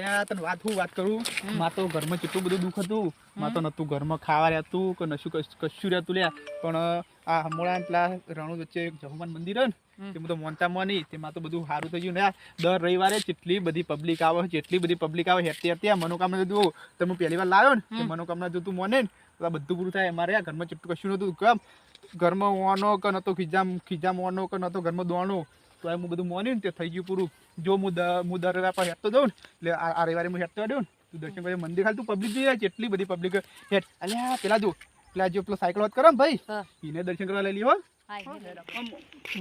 અલ્યા તને વાત હું વાત કરું? માં તો ઘરમાં કેટલું બધું દુઃખ હતું. માં તો નતું ઘરમાં ખાવા રહેતું કે નશું કશું રહેતું લ્યા. પણ આ હમણાં પેલા રણુ વચ્ચે એક જહુમાન મંદિર ને તે હું તો મોનતા મોની તેમાં તો બધું સારું થઈ ગયું ને. દર રવિવારે જેટલી બધી પબ્લિક આવે જેટલી બધી પબ્લિક આવે હેતી હતી આ મનોકામના જોતું તમે પહેલી વાર લાવ્યો ને મનોકામના જોતું મને ને બધું પૂરું થાય અમારે ઘરમાં જેટલું કશું નતું કેમ? ઘરમાં ઓનો કે નતો ખીજામ ખીજામ ઓનો કે નતો ઘરમાં દોણો તો હું બધું મોન્યું ને તે થઈ ગયું પૂરું. જો હું દ- દર રવિવાર હેરતો જાઉં ને એટલે આ રવિવારે હું હેરતો દઉં ને તું દર્શન કરી મંદિર ખાલી તું પબ્લિક જોઈએ જેટલી બધી પબ્લિક હેઠ. અલ્યા પેલા જો પેલા જો પેલો સાયકલ વાત કરો ને ભાઈ એને દર્શન કરવા લઈ લીધો.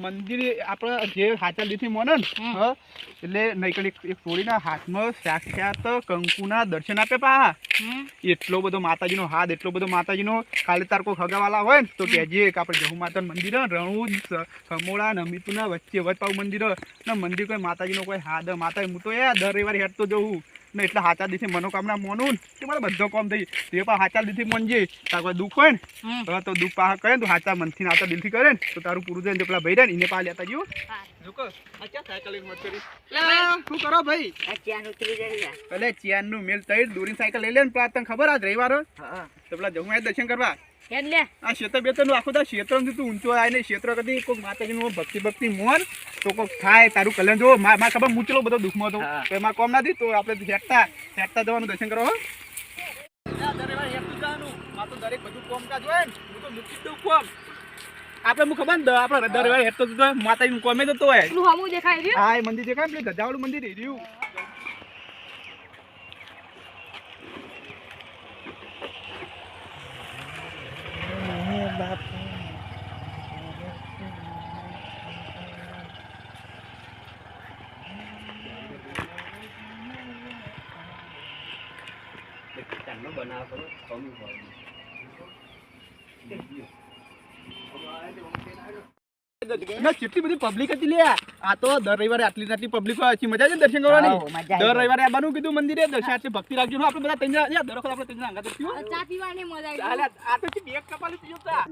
મંદિર આપણે જે હાચા દીથી મોને એટલે નહીં એક છોડીના હાથમાં સાક્ષાત કંકુના દર્શન આપે પા. એટલો બધો માતાજીનો હાથ એટલો બધો માતાજીનો કાલે તાર કોઈ હગાવાલા હોય ને તો કહેજે કે આપણે જહુ માતા મંદિર રણુજ સમોળા ને અમીતુના વચ્ચે વચપાવ મંદિર. ને મંદિર કોઈ માતાજીનો કોઈ હાથ માતા હું તો એ દર રવિવારે હેઠતો જવું ને એટલે હાચા દિવસે મનોકામના મોનું તે મારે બધો કામ થઈ તે પણ હાચા દિવસે મનજે તાર કોઈ દુઃખ હોય ને તો દુઃખ પાહ કરે ને તો હાચા મનથી હાચા દિલથી કરે ને તો તારું પૂરું થાય પેલા ભાઈ રહે ને એને પા લેતા જીવો નું ને દર્શન કરવા. આ ક્ષેત્ર બેતરનું આખું ક્ષેત્ર તું ઊંચો આવે ને ક્ષેત્ર કદી કોઈક માતાજીનું ભક્તિ ભક્તિ મોર તો કોઈક થાય તારું કલ્યાણ જો. મા મા ખબર મૂચલો બધો દુઃખમાં હતો. તો એમાં કોમ નથી તો આપણે હેઠતા હેઠતા જવાનું દર્શન કરો દરેક બધું કોમકાજ હોય ને હું તો મૂકી દઉં કોમ. આપણે હું ખબર ને દ- આપણે દર રવિવારે હેઠતો તો માતાજી નું કોમે જતો હોય. શું હમું દેખાય રહ્યું? હા એ મંદિર દેખાય પેલું ગજાવાળું મંદિર એ રહ્યું. ના, કેટલી બધી પબ્લિક હતી લે આ તો દર રવિવારે આટલી આટલી પબ્લિક હોય મજા આવે ને દર્શન કરવાની દર. રવિવારે આવવાનું કીધું મંદિરે દર્શન આટલી ભક્તિ રાખજો આપણે બધા ત્રણ દર વખત આપણે ત્રણ આંગા થયું. ચા પીવાની મજા આવી આ તો બેગ કપાલી પીયો તા.